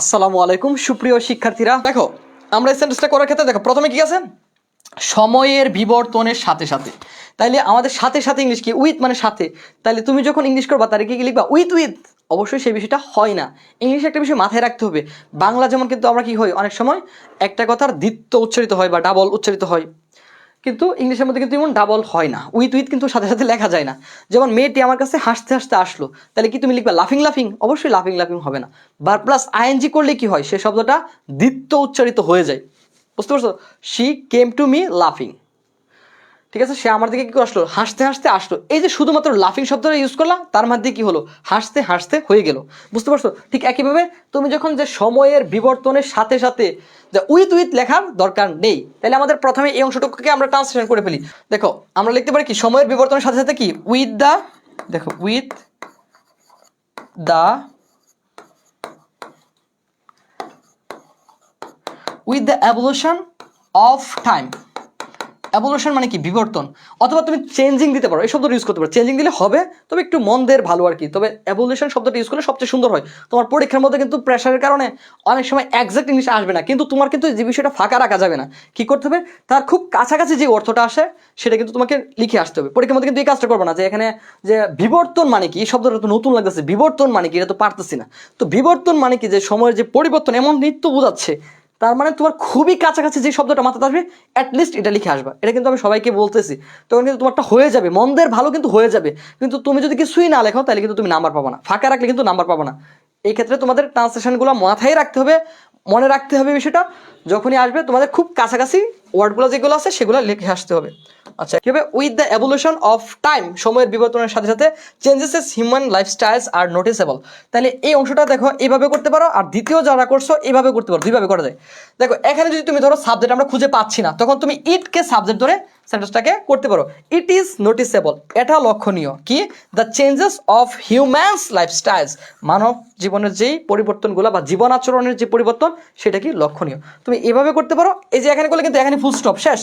আসসালামু আলাইকুম, সুপ্রিয় শিক্ষার্থীরা। দেখো, আমরা এই সেন্টেন্সটা করার ক্ষেত্রে দেখো, প্রথমে কি আছে? সময়ের বিবর্তনের সাথে সাথে। তাইলে আমাদের সাথে সাথে ইংলিশ কি? উইথ মানে সাথে। তাইলে তুমি যখন ইংলিশ করবা, তার কি লিখবা? উইথ উইথ অবশ্যই সেই বিষয়টা হয় না। ইংলিশ একটা বিষয় মাথায় রাখতে হবে। বাংলা যেমন কিন্তু আমরা কি হয়, অনেক সময় একটা কথার দ্বিত্ব উচ্চারিত হয় বা ডাবল উচ্চারিত হয়। কিন্তু ইংলিশের মধ্যে কিন্তু এমন ডাবল হয় না। উইথ উইথ কিন্তু সাথে সাথে লেখা যায় না। যেমন মেয়েটি আমার কাছে হাসতে হাসতে আসলো, তাহলে কি তুমি লিখবে লাফিং লাফিং অবশ্যই লাফিং লাফিং হবে না। বার প্লাস আইএনজি করলে কি হয়? সে শব্দটা দ্বিত্ব উচ্চারিত হয়ে যায়। বুঝতে পারছ? শি কেম টু মি লাফিং ঠিক আছে? সে আমার দিকে কি আসলো হাসতে হাসতে আসলো। এই যে শুধুমাত্র লাফিং শব্দটা ইউজ করলাম, তার মধ্যে কি হলো? হাসতে হাসতে হয়ে গেল। বুঝতে পারছ? ঠিক একইভাবে তুমি যখন যে সময়ের বিবর্তনের সাথে সাথে যে উইথ উইথ লেখার দরকার নেই, তাহলে আমাদের প্রথমে এই অংশটুকুকে আমরা ট্রান্সলেশন করে ফেলি। দেখো, আমরা লিখতে পারি কি? সময়ের বিবর্তনের সাথে সাথে কি? উইথ দ্য দেখো with the with the evolution of time evolution মানে কি? বিবর্তন। অথবা তুমি চেঞ্জিং দিতে পারো, এই শব্দটা ইউজ করতে পারো। চেঞ্জিং দিলে হবে, তবে একটু মন্দের ভালো আর কি। তবে অ্যাভলিউশন শব্দটা ইউজ করলে সবচেয়ে সুন্দর হয়। তোমার পরীক্ষার মধ্যে কিন্তু প্রেশারের কারণে অনেক সময় একজ্যাক্ট ইংলিশ আসবে না। কিন্তু তোমার কিন্তু যে বিষয়টা ফাঁকা রাখা যাবে না। কি করতে হবে? তার খুব কাছাকাছি যে অর্থটা আসে, সেটা কিন্তু তোমাকে লিখে আসতে হবে। পরীক্ষার মধ্যে কিন্তু এই কাজটা করবে না, যে এখানে যে বিবর্তন মানে কি? এই শব্দটা তো নতুন লাগতেছে। বিবর্তন মানে কি? এটা তো পারতেছি না। তো বিবর্তন মানে কি? যে সময়ের যে পরিবর্তন, এমন নিত্য বোঝাচ্ছে তার মানে তোমার খুবই কাছাকাছি যে শব্দটা মাথাতে আসবে অ্যাটলিস্ট এটা লিখে আসবা। এটা কিন্তু আমি সবাইকে বলতেছি। তখন কিন্তু তোমারটা হয়ে যাবে। মন্দের ভালো কিন্তু হয়ে যাবে। কিন্তু তুমি যদি কিছুই না লেখো তাহলে কিন্তু তুমি নাম্বার পাবো না। ফাঁকা রাখলে কিন্তু নাম্বার পাবো না। এই ক্ষেত্রে তোমাদের ট্রান্সলেশনগুলো মাথায় রাখতে হবে, মনে রাখতে হবে বিষয়টা। যখনই আসবে, তোমাদের খুব কাছাকাছি ওয়ার্ডগুলো যেগুলো আছে, সেগুলো লিখে আসতে হবে। আচ্ছা কীভাবে with the evolution of time সময়ের বিবর্তনের সাথে সাথে changes as human lifestyles are noticeable তাহলে এই অংশটা দেখো, এইভাবে করতে পারো, আর দ্বিতীয় যারা করছ, এইভাবে করতে পারো, দুইভাবে করা যায়। দেখো, এখানে যদি তুমি ধরো সাবজেক্ট আমরা খুঁজে পাচ্ছি না, তখন তুমি ইটকে সাবজেক্ট ধরে সেন্টেন্সটাকে করতে পারো। ইট ইজ নোটিসেবল এটা লক্ষণীয়। কি? The changes of humans lifestyles মানব জীবনের যেই পরিবর্তনগুলো বা জীবন আচরণের যে পরিবর্তন, সেটা কি লক্ষণীয়? তুমি এভাবে করতে পারো, এই যে এখানে করলে কিন্তু এখানে ফুল স্টপ শেষ।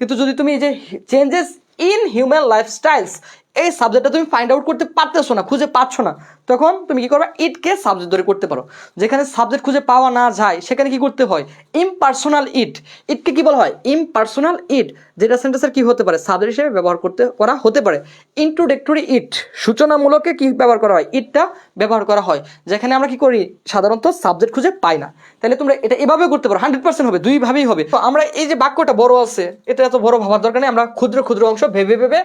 কিন্তু যদি তুমি এই যে চেঞ্জেস ইন হিউম্যান লাইফস্টাইলস এই সাবজেক্টটা তুমি ফাইন্ড আউট করতে পারতেছো না, খুঁজে পাচ্ছ না। তখন তুমি কি করবে? ইটকে সাবজেক্ট ধরে করতে পারো। যেখানে সাবজেক্ট খুঁজে পাওয়া না যায়, সেখানে কি করতে হয়? ইমপার্সোনাল ইট ইটকে কি বলা হয়? ইমপার্সোনাল ইট যেটা সেন্টেন্সের কি হতে পারে? সাবজেক্ট হিসেবে ব্যবহার করতে, করা হতে পারে। ইন্ট্রোডাক্টরি ইট সূচনামূলকে কি ব্যবহার করা হয়? ইটটা ব্যবহার করা হয়। যেখানে আমরা কি করি? সাধারণত সাবজেক্ট খুঁজে পাই না। তাহলে তোমরা এটা এভাবে করতে পারো। হান্ড্রেড পার্সেন্ট হবে, দুইভাবেই হবে। তো আমরা এই যে বাক্যটা বড় আছে, এটা এত বড় ভাবার দরকার নেই। আমরা ক্ষুদ্র ক্ষুদ্র অংশ ভেবে ভেবে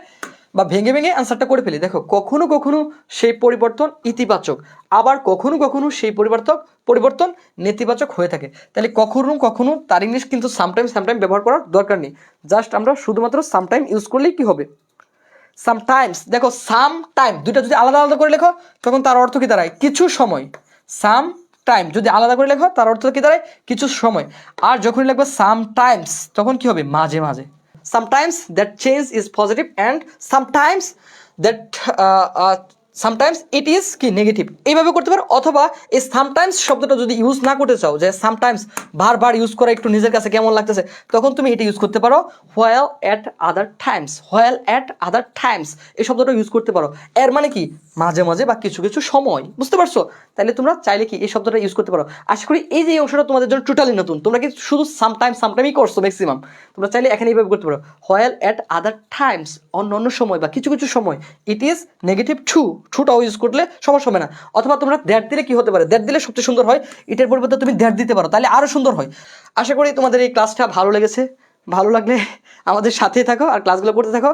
বা ভেঙে ভেঙে অ্যান্সারটা করে ফেলি। দেখো, কখনো কখনো সেই পরিবর্তন ইতিবাচক, আবার কখনো কখনো সেই পরিবর্তক, পরিবর্তন নেতিবাচক হয়ে থাকে। তাহলে কখনো কখনো তার ইংলিশ কিন্তু সামটাইম সামটাইম ব্যবহার করার দরকার নেই। জাস্ট আমরা শুধুমাত্র সামটাইম ইউজ করলেই কি হবে? সামটাইমস দেখো সাম টাইম দুইটা যদি আলাদা আলাদা করে লেখো, তখন তার অর্থ কি দাঁড়ায়? কিছু সময়। সাম টাইম যদি আলাদা করে লেখো, তার অর্থ কি দাঁড়ায়? কিছু সময়। আর যখনই লিখবে সাম টাইমস তখন কি হবে? মাঝে মাঝে। Sometimes that change is positive and sometimes that uh, uh, sometimes it is কি নেগেটিভ এইভাবে করতে পারো, অথবা এই সামটাইমস শব্দটা যদি ইউজ না করতে চাও, যে সামটাইমস বারবার ইউজ করা একটু নিজের কাছে কেমন লাগতেছে, তখন তুমি এটা ইউজ করতে পারো while at other times while at other times এই শব্দটা ইউজ করতে পারো। এর মানে কি? মাঝে মাঝে বা কিছু কিছু সময়, বুঝতে পারছ? তাহলে তোমরা চাইলে কি এই শব্দটা ইউজ করতে পারো। আশা করি এই যে অংশটা তোমাদের জন্য টোটালি নতুন, তোমরা কি শুধু সামটাইম সামটাইমই করছ ম্যাক্সিমাম তোমরা চাইলে এখানে এইভাবে করতে পারো। হোয়েল অ্যাট আদার টাইমস অন্য অন্য সময় বা কিছু কিছু সময় ইট ইজ নেগেটিভ টু টুটাও ইউজ করলে সমস্যা হবে না। অথবা তোমরা দ্যাট দিলে কি হতে পারে? দ্যাট দিলে সবচেয়ে সুন্দর হয়, এটার পরিবর্তে তুমি দ্যাট দিতে পারো, তাহলে আরও সুন্দর হয়। আশা করি তোমাদের এই ক্লাসটা ভালো লেগেছে। ভালো লাগলে আমাদের সাথেই থাকো আর ক্লাসগুলো করতে থাকো।